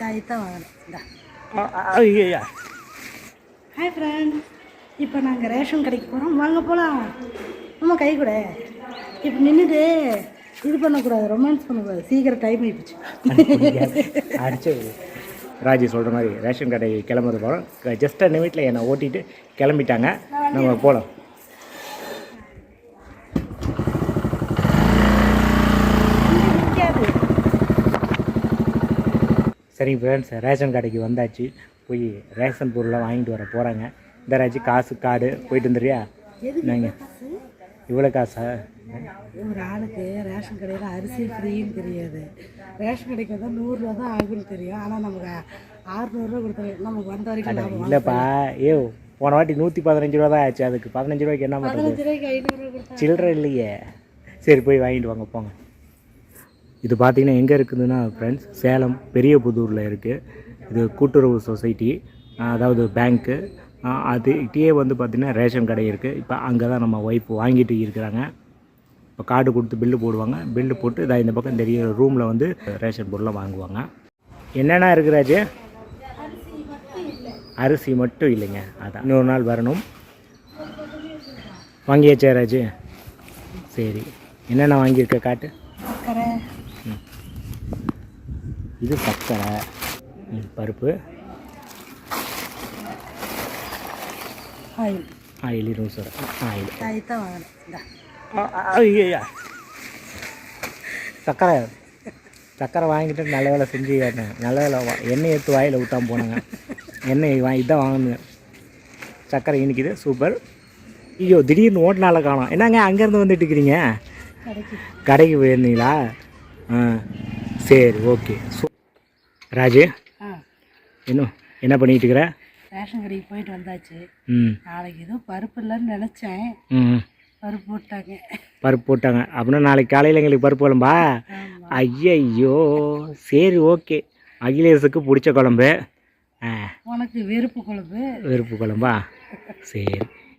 தான் வாங்கினேன் இந்தா ஐயா ஹாய் ஃப்ரெண்ட் இப்போ நாங்கள் ரேஷன் கடைக்கு போகிறோம் வாங்க போகலாம் அம்மா கை கூட. இப்போ நின்றுது இது பண்ணக்கூடாது ரொமான்ஸ் பண்ணக்கூடாது. சீக்கிரம் டைம் ஆயிடுச்சு அடிச்சு ராஜி சொல்கிற மாதிரி ரேஷன் கடை கிளம்புறது போகிறோம் ஜஸ்ட் நிமிட்டில் என்னை ஓட்டிட்டு கிளம்பிட்டாங்க. நம்ம போகலாம் சரிங்க ஃப்ரெண்ட்ஸ் ரேஷன் கடைக்கு வந்தாச்சு. போய் ரேஷன் பொருள்லாம் வாங்கிட்டு வர போகிறாங்க இந்த ராஜி காசு கார்டு போயிட்டு வந்துடுறியா? நீங்கள் இவ்வளோ காசா? ஒரு ஆளுக்கு ரேஷன் கடையில் அரிசி ஃப்ரீன்னு தெரியாது. ரேஷன் கடைக்கு வந்தால் நூறுரூவா தான் ஆகுன்னு தெரியும். ஆனால் நமக்கு ஆறுநூறுவா கொடுத்தாங்க நமக்கு வந்த வரைக்கும் இல்லைப்பா. ஏ போன வாட்டி நூற்றி பதினஞ்சு ரூபா தான் ஆச்சு. அதுக்கு பதினஞ்சு ரூபாய்க்கு என்ன பண்ணுறது? சில்லறை இல்லையே. சரி போய் வாங்கிட்டு வாங்க போங்க. இது பார்த்தீங்கன்னா எங்கே இருக்குதுன்னா ஃப்ரெண்ட்ஸ் சேலம் பெரிய புதூரில் இருக்குது இது கூட்டுறவு சொசைட்டி அதாவது பேங்க்கு அதுகிட்டயே வந்து பார்த்திங்கன்னா ரேஷன் கடை இருக்குது இப்போ அங்கே தான் நம்ம ஒய்ஃப் வாங்கிட்டு இருக்கிறாங்க. இப்போ கார்டு கொடுத்து பில்லு போடுவாங்க. பில்லு போட்டு இதாக இந்த பக்கம் தெரிய ரூமில் வந்து ரேஷன் பொருளை வாங்குவாங்க. என்னென்ன இருக்கிறாச்சு? அரிசி மட்டும் இல்லைங்க. அதான். இன்னொரு நாள் வரணும். வாங்கியாச்சா ராஜு? சரி. என்னென்ன வாங்கியிருக்க காட்டு? இது சர்க்கரை ம், பருப்பு. ஆயில். ஆயில் இருபது சார் ஆயில். ஐயா சர்க்கரை சர்க்கரை வாங்கிட்டு நல்ல வேலை செஞ்சு நல்ல வேலை வா- எண்ணெய் எடுத்து வாயில் ஊற்றாம போனாங்க. எண்ணெய் வாங்கி தான் வாங்கினேன். சர்க்கரை இனிக்குது சூப்பர். ஐயோ திடீர்னு ஓட்டினால காணோம். என்னங்க அங்கேருந்து வந்துட்டு இருக்கிறீங்க? கடைக்கு போயிருந்தீங்களா? ஆ சரி ஓகே. ராஜு இன்னும் என்ன பண்ணிட்டு இருக்கிற ரேஷன் கடைக்கு போயிட்டு வந்தாச்சு. ம். நாளைக்கு எதுவும் பருப்பு இல்லைன்னு நினச்சேன். ம். பருப்பு போட்டாங்க. பருப்பு போட்டாங்க. அப்படின்னா நாளைக்கு காலையில் எங்களுக்கு பருப்பு குழம்பா? ஐயையோ சரி ஓகே. அகிலேஷுக்கு பிடிச்ச குழம்பு. உனக்கு வெறுப்பு குழம்பு. வெறுப்பு குழம்பா? சரி.